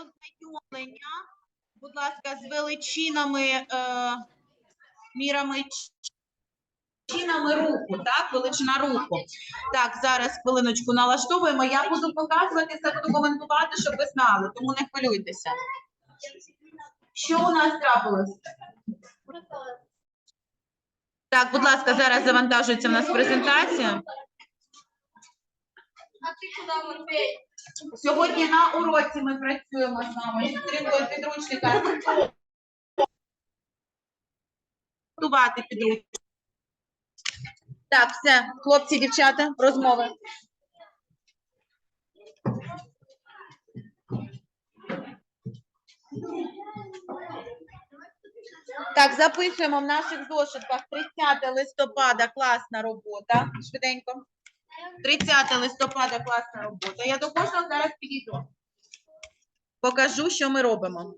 ознайомлення, будь ласка, з величинами, е, мірами ч- чинами руху, так, величина руху. Так, зараз хвилиночку налаштовуємо. Я буду показувати це, буду коментувати, щоб ви знали, тому не хвилюйтеся. Що у нас трапилось? Так, будь ласка, зараз завантажується в нас презентація. Сьогодні на уроці ми працюємо з вами з підручника. Готувати підручник. Так, все, хлопці, дівчата, розмови. Так, записуємо в наших зошитках 30 листопада класна робота. Швиденько. 30 листопада класна робота. Я до кожного зараз підійду. Покажу, що ми робимо.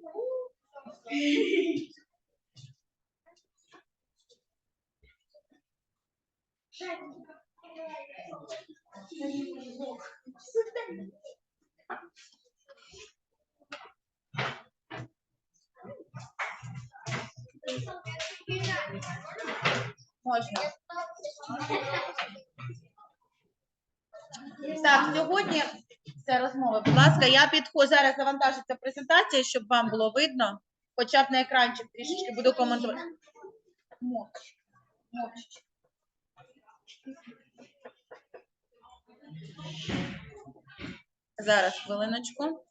Можна. Так, сьогодні це розмова. Будь ласка, я підходжу. Зараз завантажиться презентація, щоб вам було видно. Хоча б на екранчик трішечки буду коментувати. Зараз хвилиночку.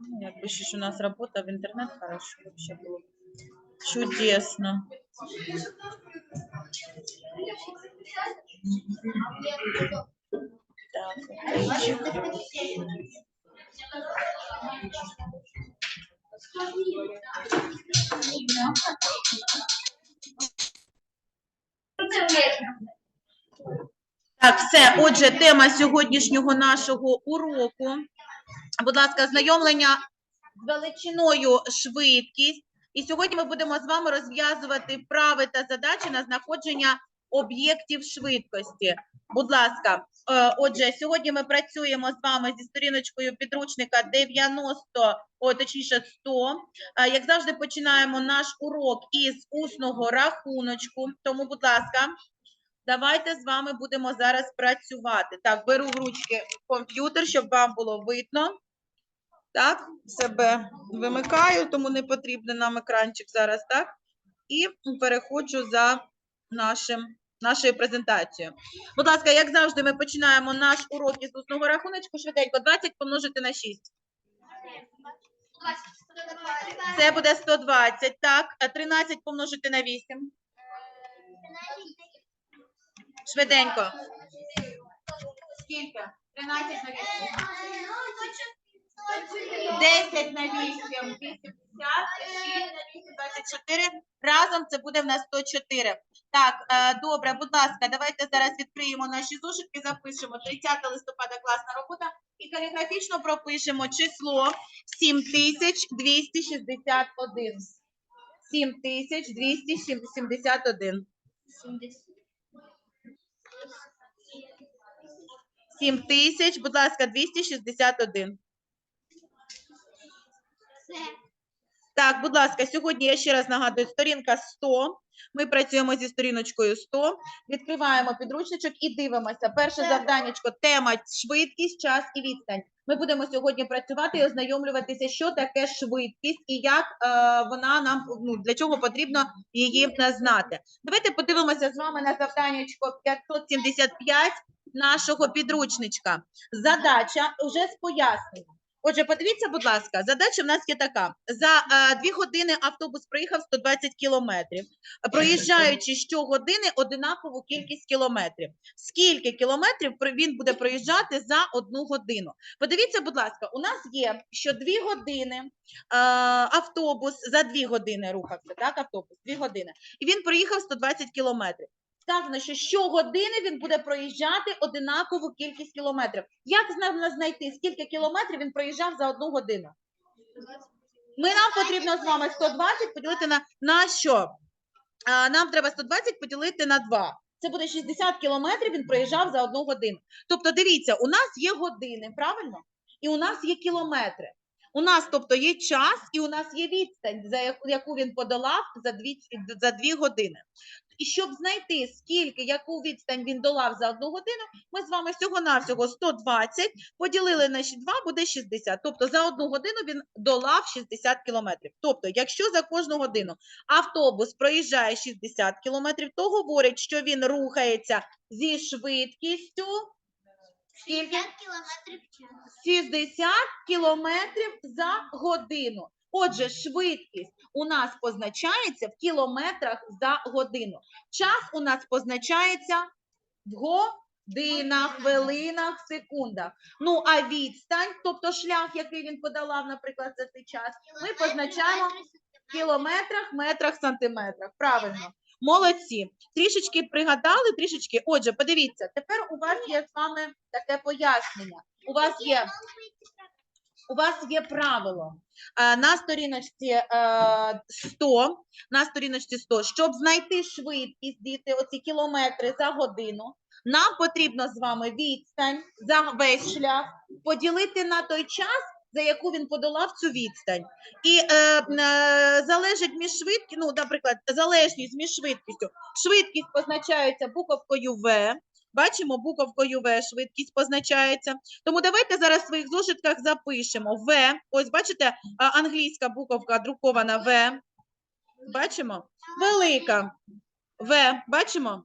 Ну, Якби ще у нас робота в інтернет хорошо, вообще було чудесно. Так, все. Отже, тема сьогоднішнього нашого уроку. Будь ласка, знайомлення з величиною швидкість. І сьогодні ми будемо з вами розв'язувати вправи та задачі на знаходження об'єктів швидкості. Будь ласка, е, отже, сьогодні ми працюємо з вами зі сторіночкою підручника 90, о, точніше 100. Е, Як завжди, починаємо наш урок із усного рахуночку. Тому, будь ласка, давайте з вами будемо зараз працювати. Так, беру в ручки комп'ютер, щоб вам було видно. Так, себе вимикаю, тому не потрібен нам екранчик зараз, так? І переходжу за нашим, нашою презентацією. Будь ласка, як завжди, ми починаємо наш урок із усного рахуночку. Швиденько, 20 помножити на 6. Це буде 120, так. А 13 помножити на 8. Швиденько. Скільки? 13 на 8. 10 на 8, 80, 6 на 8, 24. Разом це буде в нас 104. Так, е, добре, будь ласка, давайте зараз відкриємо наші зошитки, запишемо 30 листопада класна робота і каліграфічно пропишемо число 7261. 7271. 7000, будь ласка, 261. Так, будь ласка, сьогодні я ще раз нагадую, сторінка 100. Ми працюємо зі сторіночкою 100. Відкриваємо підручничок і дивимося. Перше завданнячко – тема швидкість, час і відстань. Ми будемо сьогодні працювати і ознайомлюватися, що таке швидкість і як е, вона нам ну, для чого потрібно її знати. Давайте подивимося з вами на завданнячко 575 нашого підручничка. Задача вже з поясненням. Отже, подивіться, будь ласка, задача в нас є така: за е, дві години автобус проїхав 120 кілометрів, проїжджаючи щогодини одинакову кількість кілометрів. Скільки кілометрів він буде проїжджати за одну годину? Подивіться, будь ласка, у нас є, що дві години е, автобус за дві години рухався, так, автобус, дві години, і він проїхав 120 кілометрів. Сказано, що щогодини він буде проїжджати одинакову кількість кілометрів. Як нам знайти, скільки кілометрів він проїжджав за одну годину? Ми нам потрібно з вами 120 поділити на, на що? А, нам треба 120 поділити на 2. Це буде 60 кілометрів він проїжджав за одну годину. Тобто, дивіться, у нас є години, правильно? І у нас є кілометри. У нас, тобто, є час і у нас є відстань, за яку, він подолав за дві, за дві години. І щоб знайти, скільки, яку відстань він долав за одну годину, ми з вами всього-навсього 120 поділили на 2, буде 60. Тобто за одну годину він долав 60 кілометрів. Тобто, якщо за кожну годину автобус проїжджає 60 кілометрів, то говорить, що він рухається зі швидкістю скільки? 60 кілометрів в 60 кілометрів за годину. Отже, швидкість у нас позначається в кілометрах за годину. Час у нас позначається в годинах, хвилинах, секундах. Ну а відстань, тобто шлях, який він подолав, наприклад, за цей час, ми позначаємо в кілометрах, метрах, сантиметрах. Правильно. Молодці. Трішечки пригадали, трішечки. Отже, подивіться, тепер у вас є з вами таке пояснення. У вас є у вас є правило е, на сторіночці е, 100, на сторіночці 100, щоб знайти швидкість, діти, оці кілометри за годину, нам потрібно з вами відстань за весь шлях поділити на той час, за яку він подолав цю відстань. І е, е, залежить між швидкістю, ну, наприклад, залежність між швидкістю. Швидкість позначається буковкою В. Бачимо, буковкою В швидкість позначається. Тому давайте зараз в своїх зошитках запишемо В. Ось бачите, англійська буковка друкована В. Бачимо? Велика. В. Бачимо?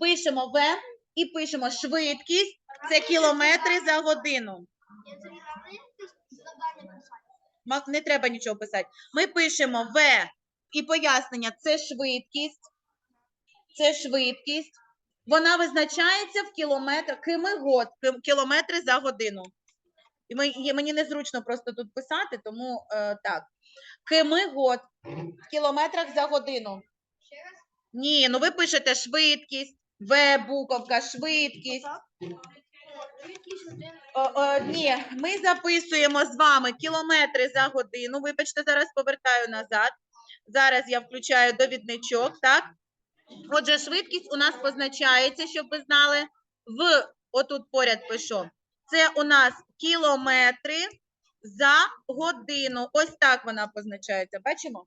Пишемо В і пишемо швидкість. Це кілометри за годину. Не треба нічого писати. Ми пишемо В і пояснення це швидкість. Це швидкість. Вона визначається в кілометрах, кими год, кілометри за годину. І ми, мені незручно просто тут писати, тому е, так. Кими год в кілометрах за годину. Ні, ну ви пишете швидкість, В буковка, швидкість. О, о, ні, ми записуємо з вами кілометри за годину. Вибачте, зараз повертаю назад. Зараз я включаю довідничок, так? Отже, швидкість у нас позначається, щоб ви знали, в отут поряд пишу. Це у нас кілометри за годину. Ось так вона позначається. Бачимо?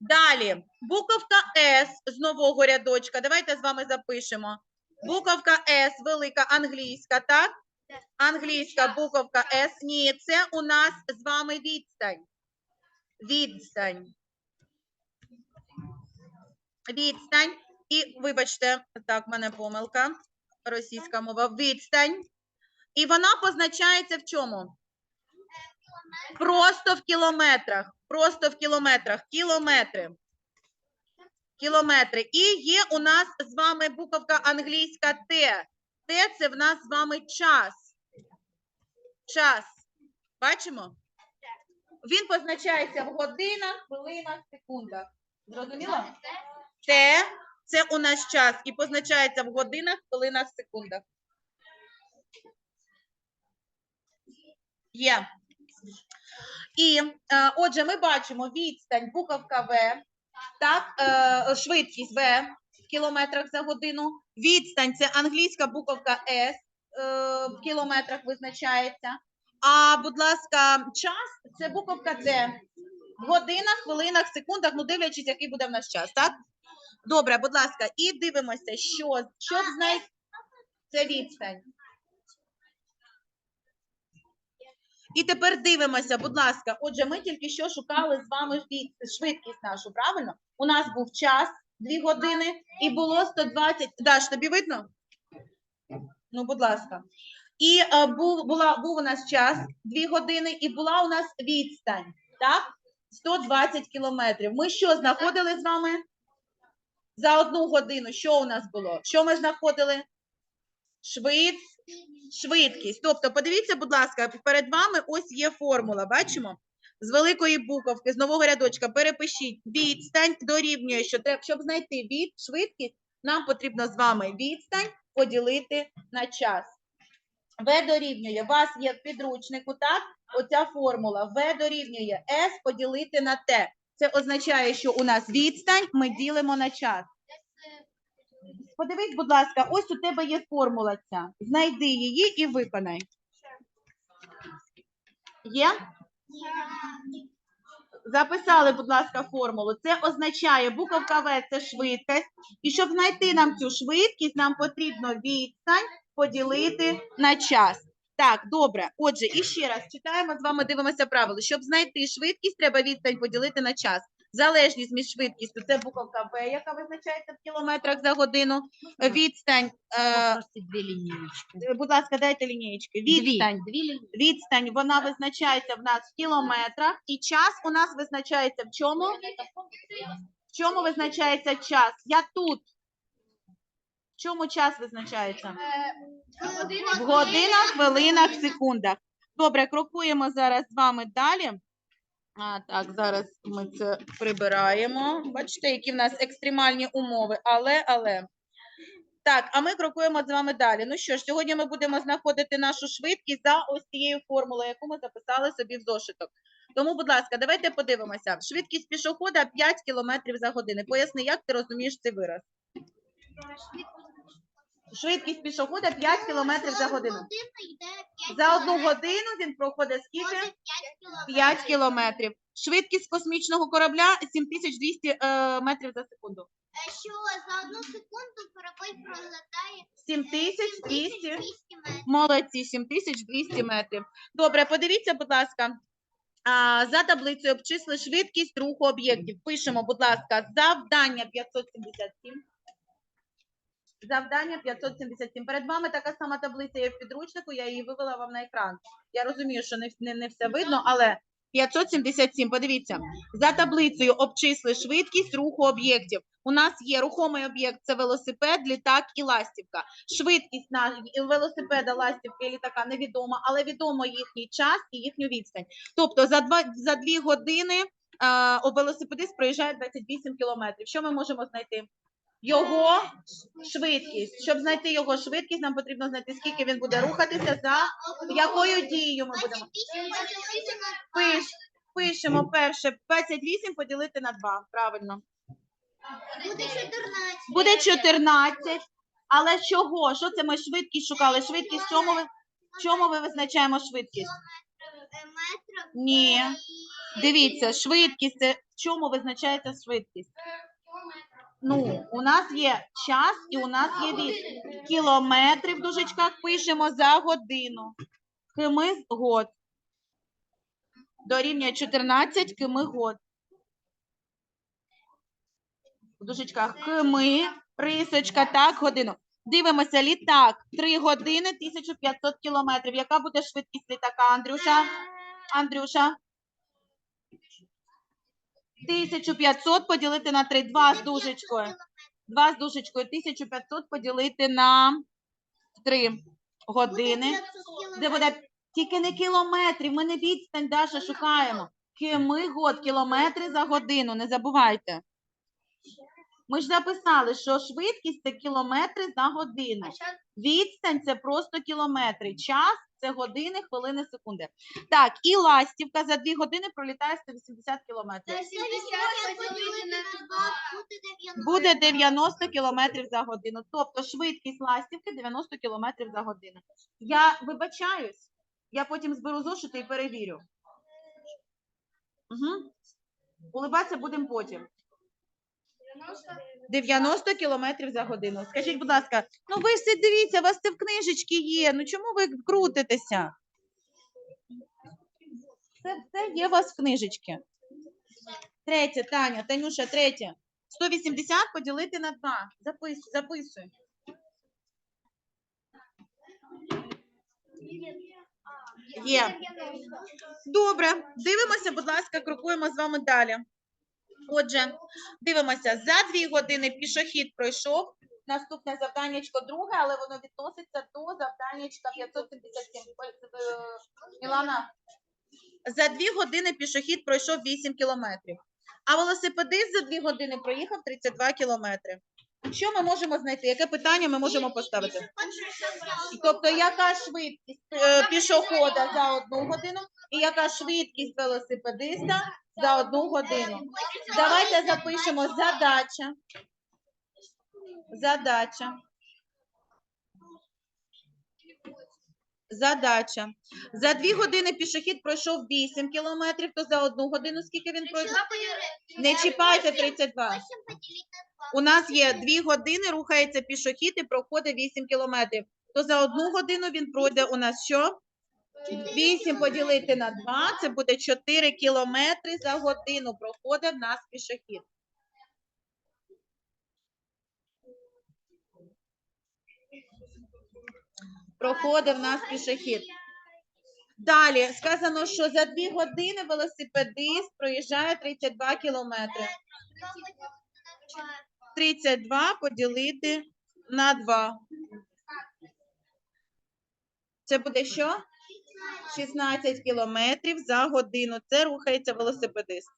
Далі, буковка С з нового рядочка. Давайте з вами запишемо. Буковка С, велика англійська, так? Англійська буковка С. Ні, це у нас з вами відстань. Відстань. Відстань. І, вибачте, так, в мене помилка. Російська мова. Відстань. І вона позначається в чому? Просто в кілометрах. Просто в кілометрах. Кілометри. Кілометри. І є у нас з вами буковка англійська Т. Т це в нас з вами час. Час. Бачимо? Він позначається в годинах, хвилинах, секундах. Зрозуміло? Т це у нас час і позначається в годинах, хвилинах, секундах. Є. І е, отже, ми бачимо відстань буковка В, так, е, швидкість В в кілометрах за годину. Відстань це англійська буковка С е, в кілометрах визначається. А, будь ласка, час це буковка Д. В годинах, хвилинах, секундах, ну дивлячись, який буде в нас час, так? Добре, будь ласка, і дивимося, що, щоб знайти це відстань. І тепер дивимося, будь ласка. Отже, ми тільки що шукали з вами швидкість нашу, правильно? У нас був час, 2 години, і було 120. Даш, тобі видно? Ну, будь ласка. І е, був, була, був у нас час, 2 години, і була у нас відстань, так? 120 кілометрів. Ми що знаходили з вами? За одну годину. Що у нас було? Що ми знаходили? Швид, швидкість. Тобто, подивіться, будь ласка, перед вами ось є формула. Бачимо? З великої буковки, з нового рядочка перепишіть відстань дорівнює, що треба, щоб знайти від швидкість, нам потрібно з вами відстань поділити на час. В дорівнює, у вас є в підручнику, так? Оця формула. В дорівнює S поділити на T. Це означає, що у нас відстань ми ділимо на час. подивись, будь ласка, ось у тебе є формула ця. Знайди її і виконай. Є? Записали, будь ласка, формулу. Це означає буковка В це швидкість. І щоб знайти нам цю швидкість, нам потрібно відстань поділити на час. Так, добре. Отже, і ще раз читаємо з вами, дивимося правило. Щоб знайти швидкість, треба відстань поділити на час. Залежність між швидкістю це буковка В, яка визначається в кілометрах за годину. Відстань, е, е, будь ласка, дайте лінієчки. Відстань. Линейки. Відстань вона визначається в нас в кілометрах, і час у нас визначається в чому? В чому визначається час? Я тут. В чому час визначається? В годинах, хвилинах, секундах. Добре, крокуємо зараз з вами далі. А, так, зараз ми це прибираємо. Бачите, які в нас екстремальні умови. Але, але. Так, а ми крокуємо з вами далі. Ну що ж, сьогодні ми будемо знаходити нашу швидкість за ось цією формулою, яку ми записали собі в зошиток. Тому, будь ласка, давайте подивимося. Швидкість пішохода 5 км за годину. Поясни, як ти розумієш цей вираз? Швидкість пішохода 5 км за годину. За одну годину він проходить скільки? 5 кілометрів. Швидкість космічного корабля 7200 е, метрів за секунду. Що за одну секунду корабель пролетає 7200. метрів. Молодці, 7200 метрів. Добре, подивіться, будь ласка. А, за таблицею обчисли швидкість руху об'єктів. Пишемо, будь ласка, завдання 577. Завдання 577. Перед вами така сама таблиця є в підручнику, я її вивела вам на екран. Я розумію, що не, не, не все видно, але 577, подивіться. За таблицею обчисли швидкість руху об'єктів. У нас є рухомий об'єкт, це велосипед, літак і ластівка. Швидкість на велосипеда, ластівки і літака невідома, але відомо їхній час і їхню відстань. Тобто за два за дві години е, велосипедист проїжджає 28 кілометрів. Що ми можемо знайти? Його швидкість. Щоб знайти його швидкість, нам потрібно знайти, скільки він буде рухатися за якою дією ми будемо. Пиш, пишемо перше 28 поділити на 2. Правильно. буде 14. Буде 14. Але чого? Що це ми швидкість шукали? Швидкість чому ви, в чому ви визначаємо швидкість? Ні. Дивіться, швидкість це в чому визначається швидкість? Ну, у нас є час і у нас є від кілометри в дужечках пишемо за годину. Кими год. Дорівнює 14 кими год. В дужечках кими, рисочка, так, годину. Дивимося, літак. 3 години 1500 кілометрів. Яка буде швидкість літака, Андрюша? Андрюша? 1500 поділити на 3. 2 з дужечкою. 2 з дужечкою. 1500 поділити на 3 години. Де буде тільки не кілометрів, ми не відстань, Даша, шукаємо. Кими год, кілометри за годину, не забувайте. Ми ж записали, що швидкість це кілометри за годину. Відстань це просто кілометри. Час це години, хвилини, секунди. Так, і ластівка за 2 години пролітає 180 кілометрів. Буде 90 кілометрів за годину. Тобто швидкість ластівки 90 кілометрів за годину. Я вибачаюсь, я потім зберу зошити і перевірю. Угу. Улибатися будемо потім. 90 кілометрів за годину. Скажіть, будь ласка, ну ви це дивіться, у вас це в книжечці є. Ну чому ви крутитеся? Це все є у вас в книжечці. Третє, Таня, Танюша, третє. 180 поділити на 2. Записуй, записуй. Є. Добре, дивимося, будь ласка, крокуємо з вами далі. Отже, дивимося, за дві години пішохід пройшов. Наступне завданнячко друге, але воно відноситься до завданнячка 577. Е, Мілана, за дві години пішохід пройшов 8 кілометрів, а велосипедист за дві години проїхав 32 кілометри. Що ми можемо знайти? Яке питання ми можемо поставити? Тобто, яка швидкість е, пішохода за одну годину і яка швидкість велосипедиста за одну годину? Давайте запишемо задача. Задача. Задача. За дві години пішохід пройшов 8 кілометрів, то за одну годину скільки він пройшов? Не чіпайте 32. 8 поділити на 2. У нас є 2 години, рухається пішохід і проходить 8 кілометрів. То за одну годину він пройде у нас що? 8 поділити на 2, це буде 4 кілометри за годину проходить в нас пішохід. Проходить в нас пішохід. Далі сказано, що за 2 години велосипедист проїжджає 32 кілометри. 32 поділити на 2. Це буде що? 16 кілометрів за годину. Це рухається велосипедист.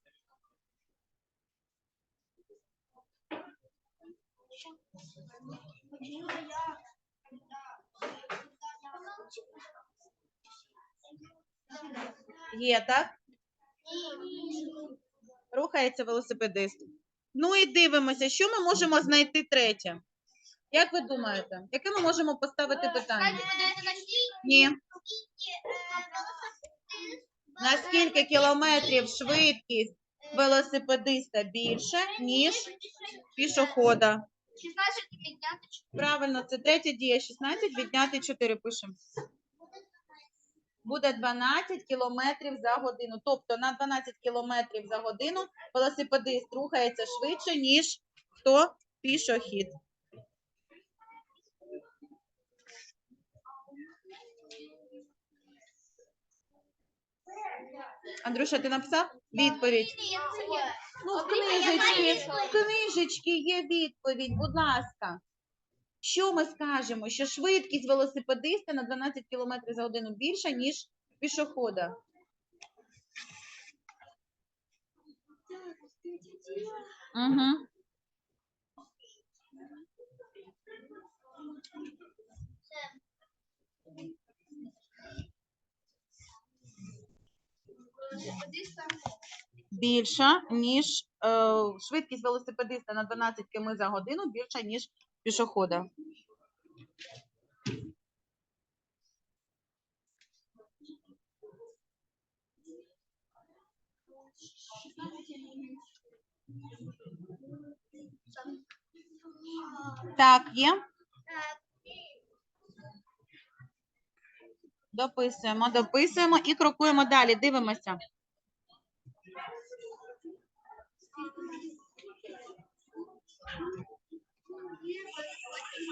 Є, так? Рухається велосипедист. Ну і дивимося, що ми можемо знайти третє. Як ви думаєте, яке ми можемо поставити питання? Ні. На кілометрів швидкість велосипедиста більше, ніж пішохода? 16 відняти Правильно, це третя дія. 16 відняти 4 пишемо. Буде 12 кілометрів за годину. Тобто на 12 кілометрів за годину велосипедист рухається швидше, ніж хто пішохід. Андрюша, ти написав відповідь? Ну, в книжечці, в книжечці є відповідь, будь ласка. Що ми скажемо? Що швидкість велосипедиста на 12 км за годину більша, ніж пішохода. Угу. Більша, ніж е, швидкість велосипедиста на 12 км за годину більша, ніж пішохода. Так, є? Дописуємо, дописуємо і крокуємо далі. Дивимося.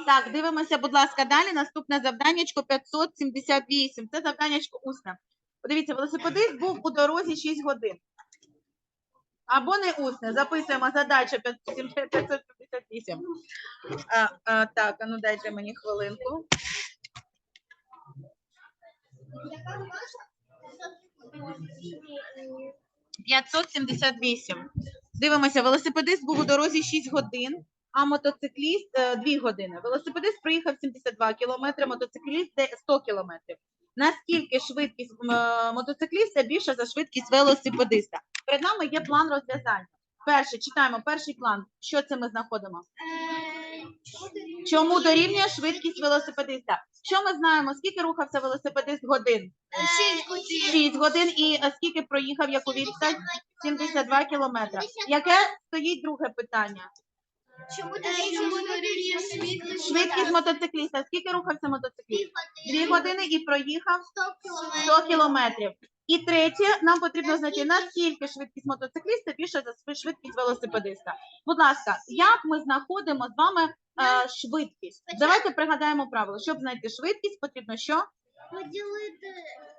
Так, дивимося, будь ласка, далі. Наступне завданнячко 578. Це завданнячко усне. Подивіться, велосипедист був у дорозі 6 годин. Або не усне. Записуємо задача 578. А, а, так, ну дайте мені хвилинку. Е, 578. Дивимося, велосипедист був у дорозі 6 годин, а мотоцикліст 2 години. Велосипедист проїхав 72 кілометри, мотоцикліст де- 100 кілометрів. Наскільки швидкість е, мотоцикліста більша за швидкість велосипедиста? Перед нами є план розв'язання. Перше, читаємо перший план. Що це ми знаходимо? Чому дорівнює швидкість велосипедиста? Що ми знаємо? Скільки рухався велосипедист годин? 6 годин. 6 годин і е, скільки проїхав яку відстань? 72 кілометри. Яке стоїть друге питання? Чому дорівнює швидкість? Швидкість мотоцикліста. Скільки рухався мотоцикліст? 2 години і проїхав 100 100 кілометрів. І третє, нам потрібно знайти, наскільки швидкість мотоцикліста більша за швидкість велосипедиста. Будь ласка, як ми знаходимо з вами е, швидкість? Давайте пригадаємо правило. Щоб знайти швидкість, потрібно що? Поділити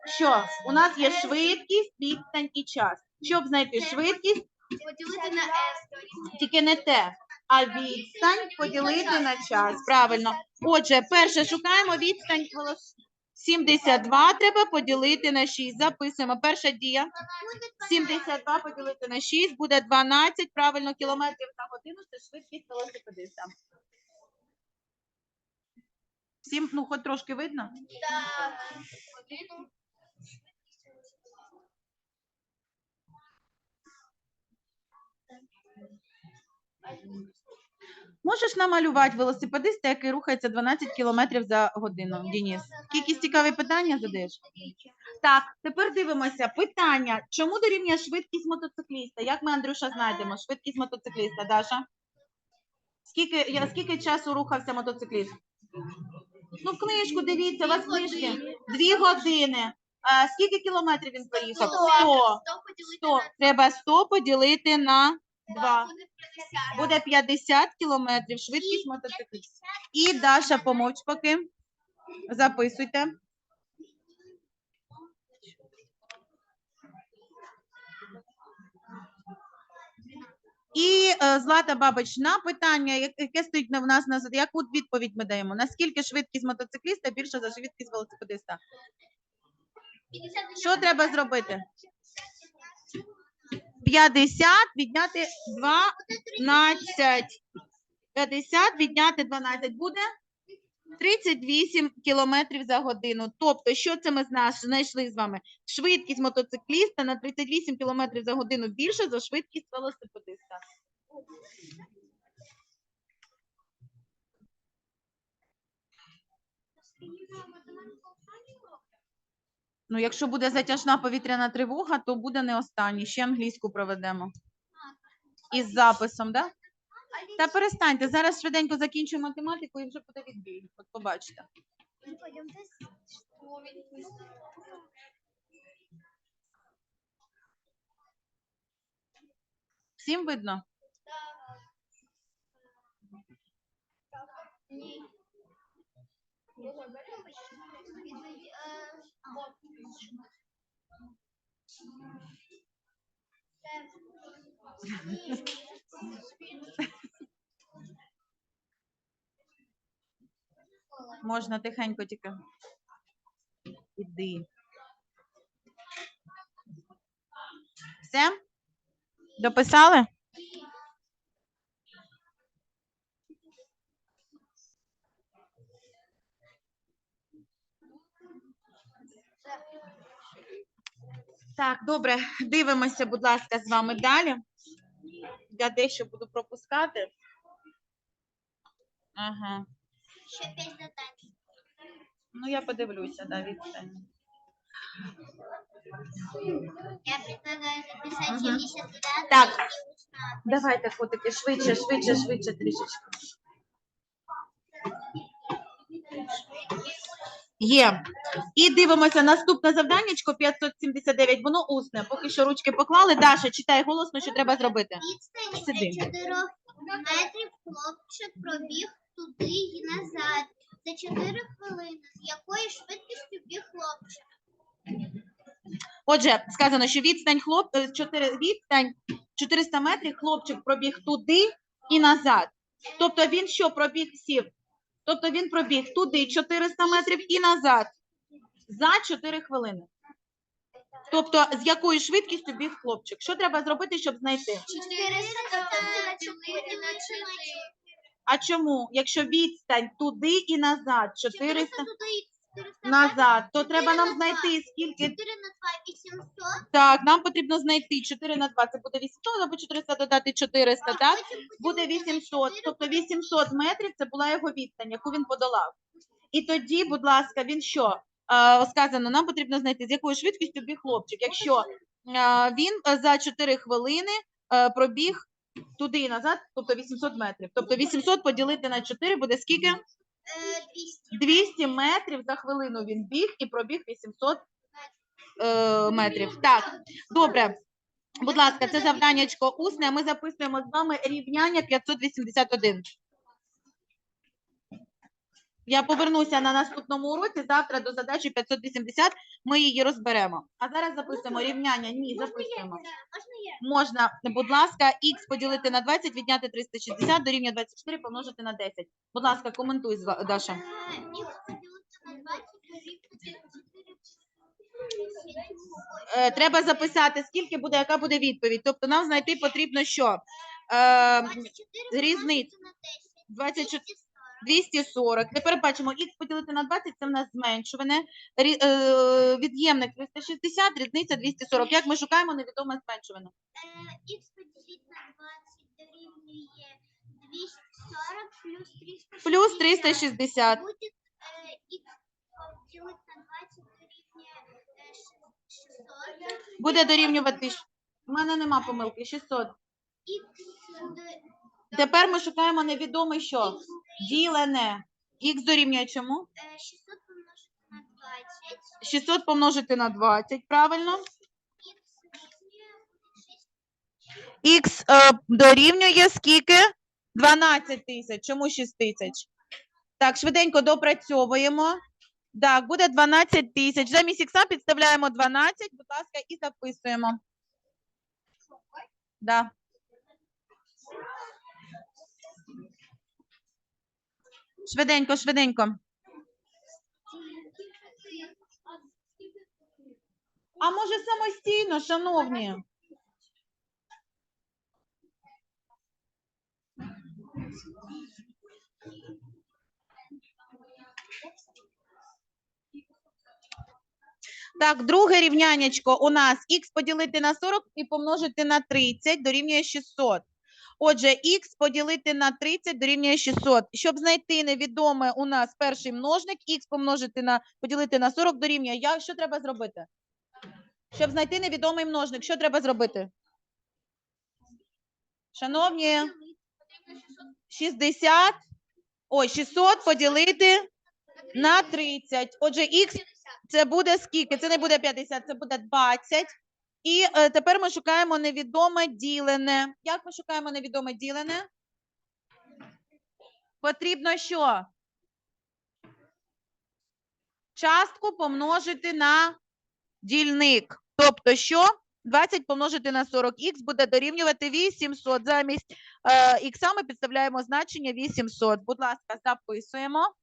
Що? У нас є швидкість, відстань і час. Щоб знайти швидкість, поділити на S. тільки не те, а відстань поділити на час. Правильно. Отже, перше шукаємо відстань волос- 72 треба поділити на 6. Записуємо. Перша дія. 72 поділити на 6 буде 12 правильно кілометрів на годину. Це швидкість велосипедиста. Всім, ну, хоч трошки видно? Можеш намалювати велосипедиста, який рухається 12 км за годину, Дініс? Якісь цікаві питання задаєш? Так, тепер дивимося. Питання. Чому дорівнює швидкість мотоцикліста? Як ми, Андрюша, знайдемо? Швидкість мотоцикліста, Даша? Скільки, я, скільки часу рухався мотоцикліст? Ну, в книжку дивіться, у вас книжки. Дві години. А, скільки кілометрів він проїхав? Сто. Сто. Треба 100 поділити на 2. Буде 50 кілометрів швидкість мотоцикліста. І Даша, помовч поки. Записуйте. І е, Злата Бабич, на питання, яке стоїть в нас на яку відповідь ми даємо? Наскільки швидкість мотоцикліста більша за швидкість велосипедиста? Що треба зробити? 50 відняти 12. 50 відняти 12 буде 38 кілометрів за годину. Тобто, що це ми зна- знайшли з вами? Швидкість мотоцикліста на 38 кілометрів за годину більше за швидкість велосипедиста. Ну, якщо буде затяжна повітряна тривога, то буде не останній. Ще англійську проведемо. Із записом, да? Та перестаньте. Зараз швиденько закінчу математику і вже буде відбій. От побачите. Всім видно? Можна тихенько тільки. Іди. Все? Дописали? Так, добре, дивимося, будь ласка, з вами далі. Я дещо буду пропускати. Ага. Ще п'ять задач. Ну, я подивлюся, да, відстань. Я предлагаю записать Мгм. 79 Так. и устно. Давайте, котики, швидше, швидше, швидше трішечки. Є. І дивимося наступне завданнячко 579. Воно усне. Поки що ручки поклали. Даша, читай голосно, що треба зробити. Відстань Сиди. за 4 метрів хлопчик пробіг туди і назад за 4 хвилини. З якою швидкістю біг хлопчик? Отже, сказано, що відстань хлоп... е, чотири... відстань 400 метрів хлопчик пробіг туди і назад. Тобто він що пробіг сів? Тобто він пробіг туди 400 метрів і назад за 4 хвилини. Тобто з якою швидкістю біг хлопчик? Що треба зробити, щоб знайти? 400 на 4 на 4. А чому? Якщо відстань туди і назад 400 400 туди і 400 назад, то треба нам знайти скільки 4 на 2 800. Так, нам потрібно знайти 4 на 2, це буде 800, або 400 додати 400, так? Буде поділити 800, 4, тобто 800 метрів це була його відстань, яку він подолав. І тоді, будь ласка, він що? Е, сказано, нам потрібно знайти, з якою швидкістю біг хлопчик. Якщо е, він е, за 4 хвилини е, пробіг туди і назад, тобто 800 метрів. Тобто 800 поділити на 4 буде скільки? Е, 200. 200 метрів за хвилину він біг і пробіг 800 е, метрів. Так, добре. Будь ласка, це завданнячко усне. Ми записуємо з вами рівняння 581. Я повернуся на наступному уроці. Завтра до задачі 580 ми її розберемо. А зараз записуємо рівняння. Ні, записуємо. Можна будь ласка, х поділити на 20, відняти 360, дорівнює 24, помножити на 10. Будь ласка, коментуй, Даша. Е, Х поділити на 20 дорівнює 4. Треба записати, скільки буде, яка буде відповідь. Тобто нам знайти потрібно що? Е, 24 різниця. помножити на 10. 24 240. 240. Тепер бачимо, х поділити на 20 це в нас зменшуване. Рі- е, Від'ємник 360, різниця 240. Як ми шукаємо невідоме зменшуване? Е, Х поділити на 20 дорівнює 240 плюс 360. Плюс 360. Будет э, х делить на 20 дорівнює э, ш- 600. Буде дорівнювати. У мене нема помилки. 600. Х буде Тепер ми шукаємо невідоме що. Ділене. Х дорівнює чому? е, 600 помножити на 20. 600 помножити на 20, правильно? Х дорівнює 6 Х е, дорівнює скільки? 12 тисяч. Чому 6 тисяч? Так, швиденько допрацьовуємо. Так, буде 12 тисяч. Замість х підставляємо 12, будь ласка, і записуємо. Да. Швиденько, швиденько. А може самостійно, шановні? Так, друге рівнянечко у нас х поділити на 40 і помножити на 30 дорівнює 600. Отже, х поділити на 30 дорівнює 600. Щоб знайти невідоме у нас перший множник, х помножити на поділити на 40 дорівнює. Я, що треба зробити? Щоб знайти невідомий множник, що треба зробити? Шановні, 60, ой, 600 поділити на 30. Отже, х це буде скільки? Це не буде 50, це буде 20. І е, тепер ми шукаємо невідоме ділене. Як ми шукаємо невідоме ділене? Потрібно що? Частку помножити на дільник. Тобто що? 20 помножити на 40х буде дорівнювати 800. Замість е, х ми підставляємо значення 800. Будь ласка, записуємо.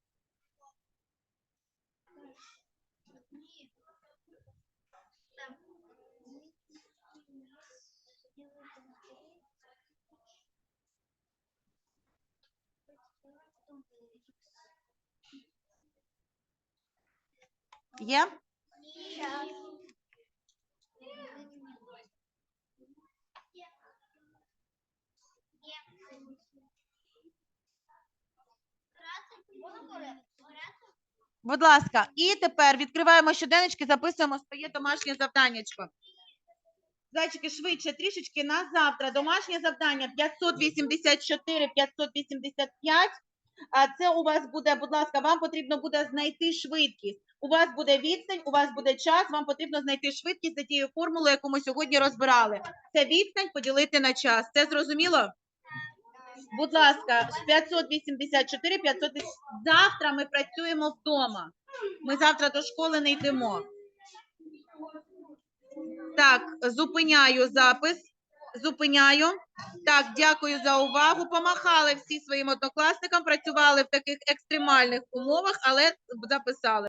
Є? Будь ласка, і тепер відкриваємо щоденнички, записуємо своє домашнє завданнячко. Зайчики, швидше, трішечки на завтра. Домашнє завдання 584, 585. А це у вас буде, будь ласка, вам потрібно буде знайти швидкість. У вас буде відстань, у вас буде час, вам потрібно знайти швидкість за тією формулою, яку ми сьогодні розбирали. Це відстань поділити на час. Це зрозуміло? Будь ласка, 584, 500. Завтра ми працюємо вдома. Ми завтра до школи не йдемо. Так, зупиняю запис. Зупиняю. Так, дякую за увагу. Помахали всі своїм однокласникам, працювали в таких екстремальних умовах, але записали.